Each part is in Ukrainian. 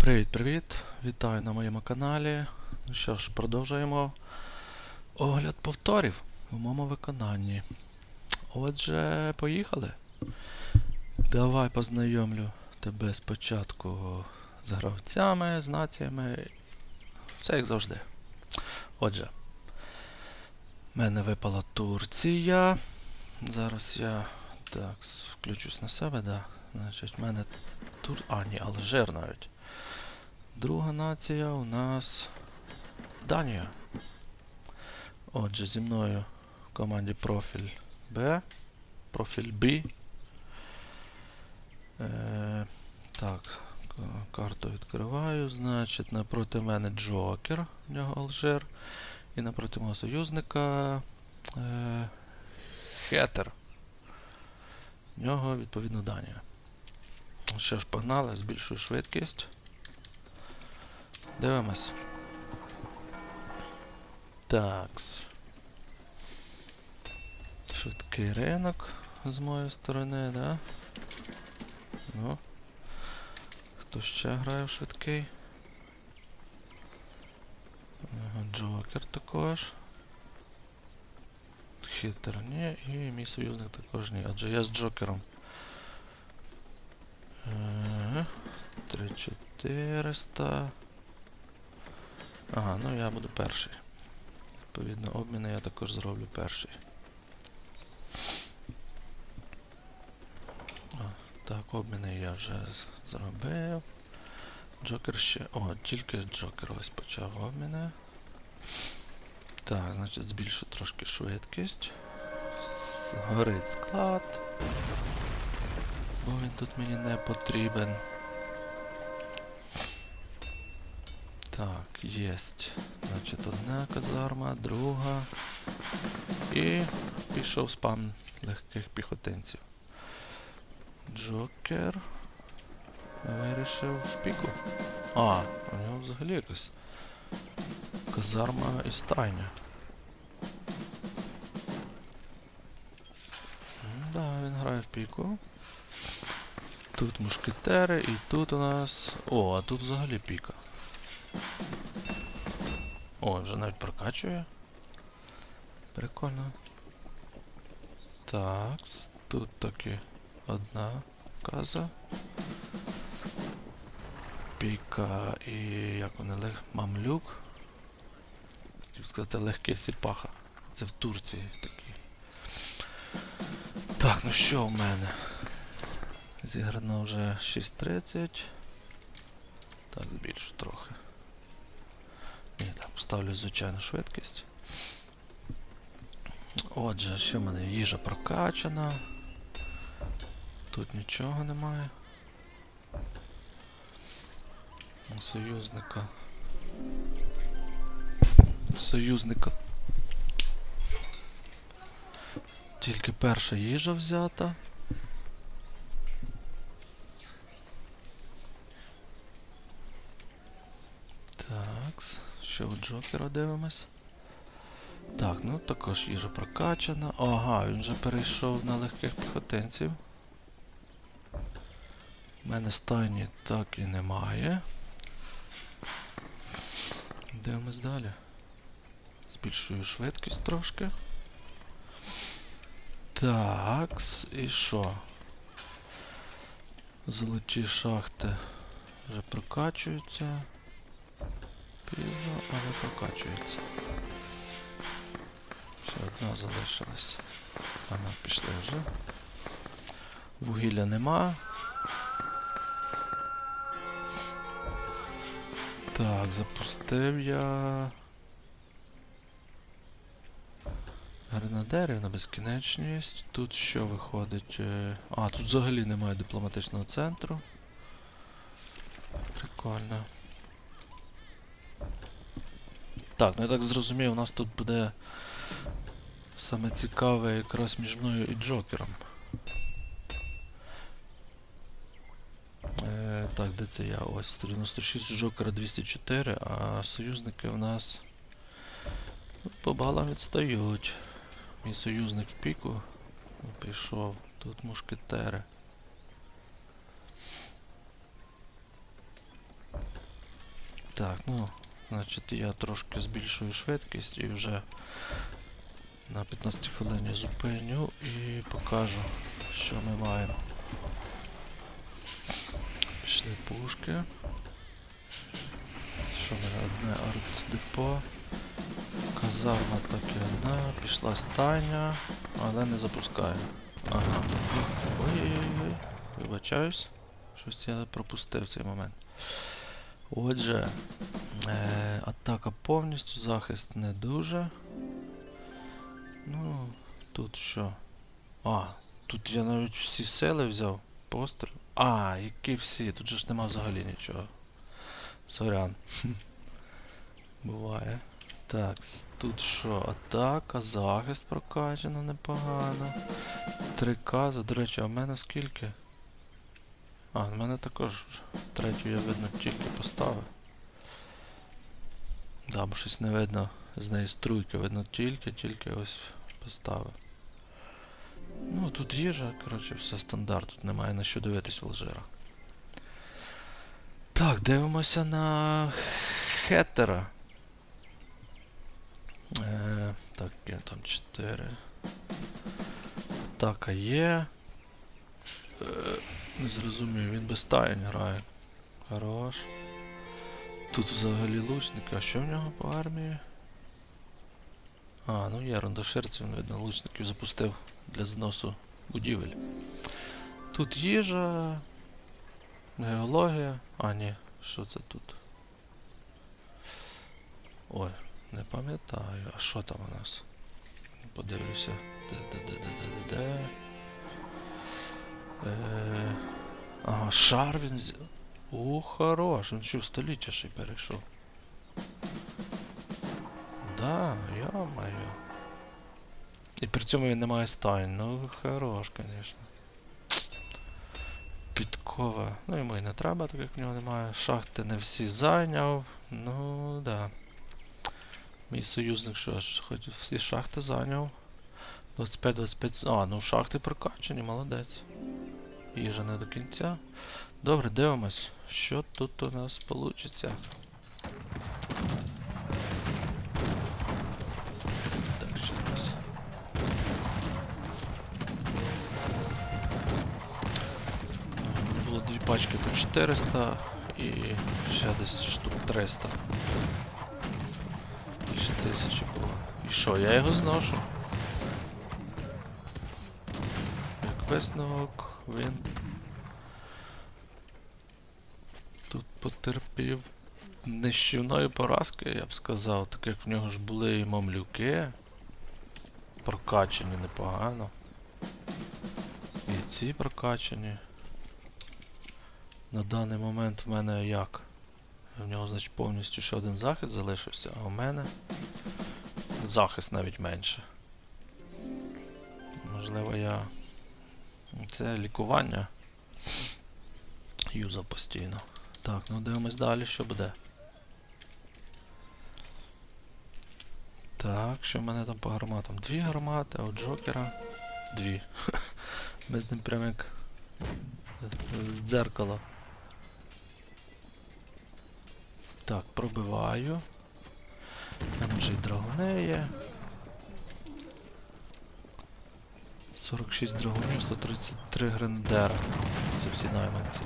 Привіт-привіт! Вітаю на моєму каналі. Ну що ж, продовжуємо огляд повторів у моєму виконанні. Отже, поїхали. Давай познайомлю тебе спочатку з гравцями, з націями. Все як завжди. Отже, в мене випала Турція. Зараз я так, включусь на себе, да. Значить, в мене Тур... А, ні, Алжир навіть. Друга нація у нас Данія. Отже, зі мною в команді профіль Б, профіль Б. Е, так, карту відкриваю. Значить, напроти мене Джокер, в нього Алжир. І напроти мого союзника е, Хетер. В нього, відповідно, Данія. Що ж, погнали, збільшую швидкість. Дивимось. Такс. Швидкий ринок з моєї сторони, да? Ну. Хто ще грає в швидкий? Джокер також. Хітер ні, і мій союзник також ні. Адже я з Джокером. Е, 3400. Ага, ну я буду перший. Відповідно, обміни я також зроблю перший. О, так, обміни я вже зробив. Джокер ще. О, тільки Джокер ось почав обміни. Так, значить збільшу трошки швидкість. Горить склад. Бо він тут мені не потрібен. Так, єсть. Значить, одна казарма, друга. І пішов спам легких піхотинців. Джокер. Вирішив в піку. А, у нього взагалі якась казарма і стайня. Да, він грає в піку. Тут мушкетери, і тут у нас. О, а тут взагалі піка. О, вже навіть прокачує. Прикольно. Так, тут таки одна каза. Піка і як вони лег... мамлюк. Хотів сказати легкий сіпаха. Це в Турції такі. Так, ну що в мене? Зіграно вже 6.30. Так, збільшу трохи. Ні, так, поставлю звичайну швидкість. Отже, що в мене? Їжа прокачана. Тут нічого немає. Союзника. Союзника. Тільки перша їжа взята. Так, що у Джокера дивимось. Так, ну також їжа прокачана. Ага, він вже перейшов на легких піхотинців. У мене стайні так і немає. Дивимось далі. Збільшую швидкість трошки. Так, і що? Золоті шахти вже прокачуються. Пізно, але прокачується. Ще одна залишилась. Ага, пішли вже. Вугілля нема. Так, запустив я. Гренадерів на безкінечність. Тут що виходить? Е, А, тут взагалі немає дипломатичного центру. Прикольно. Так, ну я так зрозумів, у нас тут буде саме цікаве якраз між мною і Джокером. Е, так, де це я? Ось 196 Джокера 204, а союзники в нас ну, по балам відстають. Мій союзник в піку пішов. Тут мушкетери. Так, ну, значить я трошки збільшую швидкість і вже на 15 хвилині зупиню і покажу, що ми маємо. Пішли пушки. Що мене одне арт-депо. Казарма так і одна, пішла стайня, але не запускає. Ага. Ой-ой-ой. Вибачаюсь. Щось я пропустив цей момент. Отже, е, атака повністю, захист не дуже. Ну, тут що? А, тут я навіть всі сили взяв. Постріл. А, які всі? Тут же ж нема взагалі нічого. Сорян. Буває. Так, тут що? Атака, захист прокачано непогано. 3 кази, до речі, а в мене скільки? А, в мене також третю я видно тільки поставив. Да, бо щось не видно з неї струйки, видно тільки, тільки ось поставив. Ну, тут їжа, коротше, все стандарт, тут немає на що дивитись в Алжира. Так, дивимося на хеттера. Е, так, є там 4. Атака є. Е, не зрозумів, він без таєнь грає. Хорош. Тут взагалі лучники. А що в нього по армії? А, ну є рандоширців, видно, лучників запустив для зносу будівель. Тут їжа. Геологія. А, ні, що це тут? Ой, не пам'ятаю. А що там у нас? Подивлюся. Де, де, де, де, де, де, де. Е, ага, шар він взяв. О, хорош, він що століття ще перейшов. Да, я-маю. І при цьому він не має стайн. Ну, хорош, звісно. Підкова. Ну йому і не треба, так як в нього немає. Шахти не всі зайняв. Ну, да. Мій союзник що ж, хоч всі шахти зайняв. 25-25. А, ну шахти прокачані, молодець. Їжа не до кінця. Добре, дивимось, що тут у нас вийде. Так, ще раз. Було дві пачки по 400 і ще десь штук 300. Тисячі було. І що, я його зношу? Як висновок, він тут потерпів нищівної поразки, я б сказав, так як в нього ж були і мамлюки. Прокачані непогано. І ці прокачані. На даний момент в мене як? В нього, значить, повністю ще один захист залишився, а у мене захист навіть менше. Можливо, я. Це лікування. Юзав постійно. Так, ну дивимось далі, що буде. Так, що в мене там по гарматам? Дві гармати, а у Джокера дві. Ми з ним прям як з дзеркала. Так, пробиваю. Там вже й драгуни є. 46 драгунів, 133 гренадера. Це всі найманці.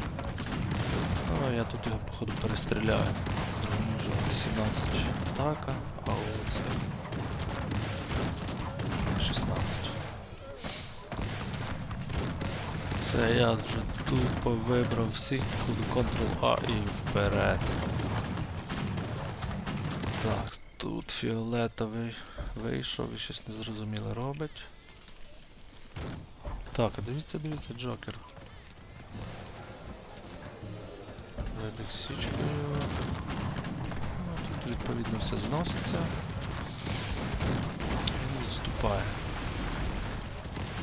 Ну, я тут його, походу, перестріляю. Драгунів вже 18 атака, а оце 16. Це я вже тупо вибрав всіх, Ctrl-A і вперед. Так, тут фіолетовий вийшов і щось незрозуміле робить. Так, а дивіться, дивіться, Джокер. Вибіг січкою. Ну, тут відповідно все зноситься. Він відступає.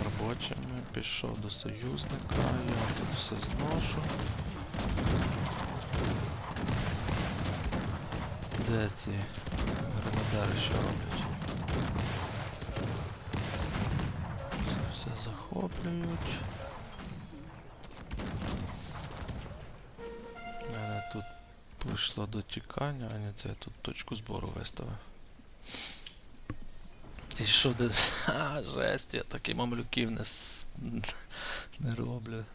Робочими пішов до союзника, я тут все зношу. Де ці гренадери що роблять? Це все захоплюють. У мене тут Пішло до тікання, а не це я тут точку збору виставив. І що де. Ха, жесть, я такі мамлюків не, не роблю.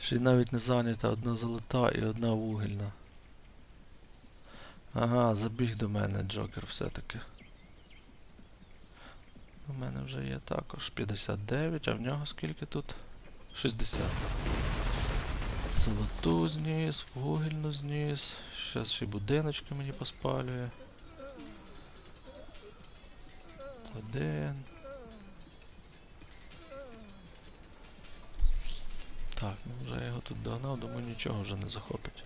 Ще навіть не зайнята одна золота і одна вугільна. Ага, забіг до мене Джокер все-таки. У мене вже є також 59, а в нього скільки тут? 60. Золоту зніс, вугільну зніс. Щас ще будиночки мені поспалює. Один. Так, ну вже його тут догнав, думаю нічого вже не захопить.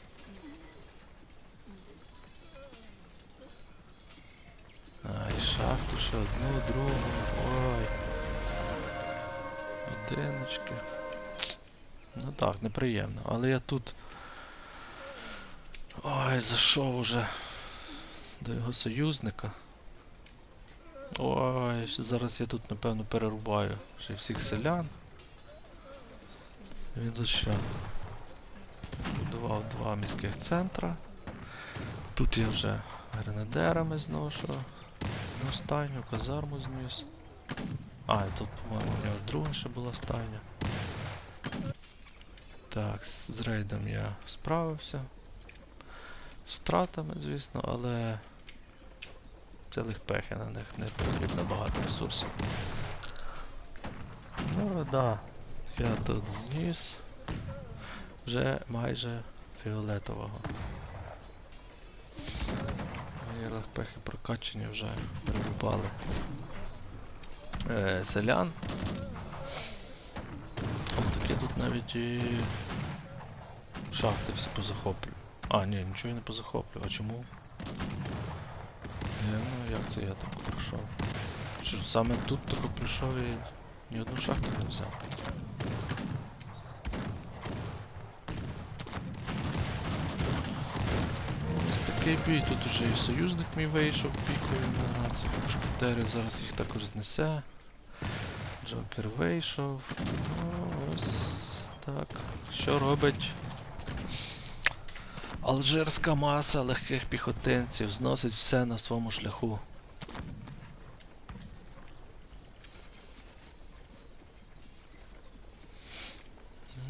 Шахту ще одну, другу. Ой. Будиночки. Ну так, неприємно. Але я тут. Ой, зайшов уже до його союзника. Ой, зараз я тут, напевно, перерубаю ще всіх селян. Він тут що? Будував два міських центра. Тут я вже гренадерами зношу. Ну, стайню, казарму зніс. А, і тут, по-моєму, в нього друга ще була стайня. Так, з, рейдом я справився. З втратами, звісно, але цілих пехи на них не потрібно багато ресурсів. Ну да, я тут зніс вже майже фіолетового. Мої легпехи прокачені вже перерубали е, селян. О, так я тут навіть і шахти всі позахоплю. А, ні, нічого я не позахоплю. А чому? Е, ну як це я так пройшов? Що саме тут тако прийшов і ні одну шахту не взяв. Ось такий тут уже і союзник мій вийшов, пікою на цих мушкетерів, зараз їх також знесе. Джокер вийшов. Ну, ось так. Що робить? Алжирська маса легких піхотинців зносить все на своєму шляху.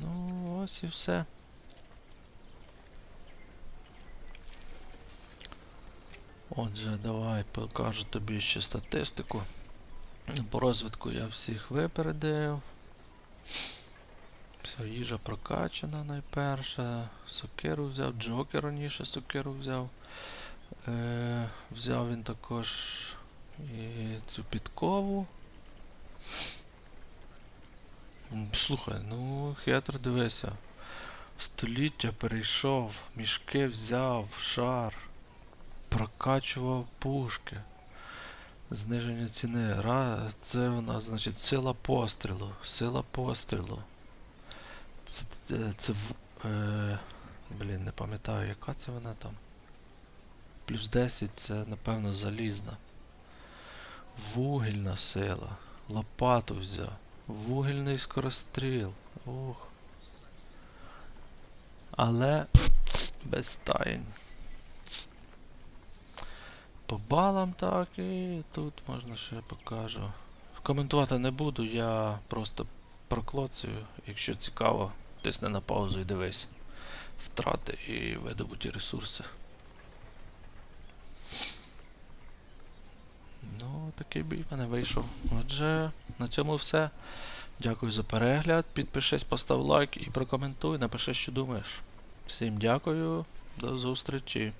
Ну, ось і все. Отже, давай покажу тобі ще статистику. По розвитку я всіх випередив. Все, їжа прокачана найперше. Сокиру взяв, Джокер раніше сокиру взяв. Е, взяв він також і цю підкову. Слухай, ну хитро дивися. Століття перейшов, мішки взяв, шар, прокачував пушки. Зниження ціни. Ра... Це вона, значить, сила пострілу. Сила пострілу. Це, це, це. Е, блін, не пам'ятаю, яка це вона там. Плюс 10 це, напевно, залізна. Вугільна сила. Лопату взяв. Вугільний скоростріл. Ух. Але без тайн. По балам так і тут можна ще покажу. Коментувати не буду, я просто проклоцаю. Якщо цікаво, тисни на паузу і дивись. Втрати і видобуті ресурси. Ну, такий бій в мене вийшов. Отже, на цьому все. Дякую за перегляд. Підпишись, постав лайк і прокоментуй, напиши, що думаєш. Всім дякую, до зустрічі.